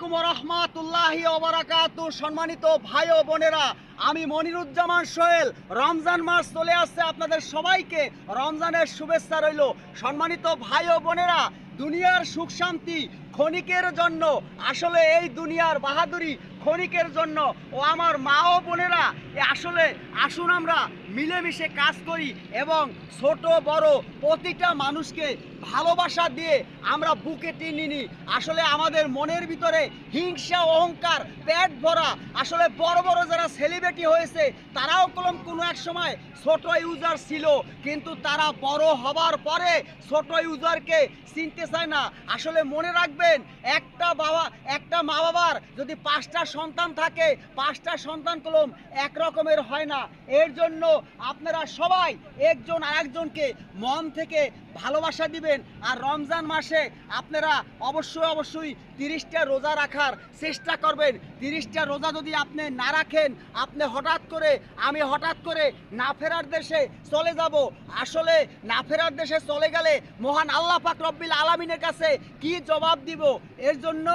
আলাইকুম রহমাতুল্লাহি ওবারাকাতু। সম্মানিত ভাই ও বোনেরা, আমি মনিরুজ্জামান সোহেল। রমজান মাস চলে আসছে, আপনাদের সবাইকে রমজানের শুভেচ্ছা রইল। সম্মানিত ভাই ও বোনেরা, দুনিয়ার সুখ শান্তি ক্ষণিকের জন্য, আসলে এই দুনিয়ার বাহাদুরি ক্ষণিকের জন্য। ও আমার মা ও বোনেরা আসলে আসুন আমরা মিলেমিশে কাজ করি এবং ছোট, বড় প্রতিটা মানুষকে ভালোবাসা দিয়ে আমরা বুকে টেনে নিই। আসলে আমাদের মনের ভিতরে হিংসা, অহংকার, পেট ভরা, আসলে বড় বড় যারা সেলিব্রিটি হয়েছে, তারাও কলম কোনো এক সময় ছোট ইউজার ছিল, কিন্তু তারা বড় হবার পরে ছোট ইউজারকে চিনতে চায় না। আসলে মনে রাখবেন একটা বাবা মা বাবার যদি পাঁচটা সন্তান থাকে, পাঁচটা সন্তান কলম এক রকমের হয় না। এর জন্য আপনারা সবাই একজন আরেকজনকে মন থেকে ভালোবাসা দিবেন আর রমজান মাসে আপনারা অবশ্যই অবশ্যই তিরিশটা রোজা রাখার চেষ্টা করবেন। তিরিশটা রোজা যদি আপনি না রাখেন, আপনি হঠাৎ করে, আমি হঠাৎ করে না ফেরার দেশে চলে যাব। আসলে না ফেরার দেশে চলে গেলে মহান আল্লাহ পাক রব্বিল আলমিনের কাছে কি জবাব দিব? এর জন্য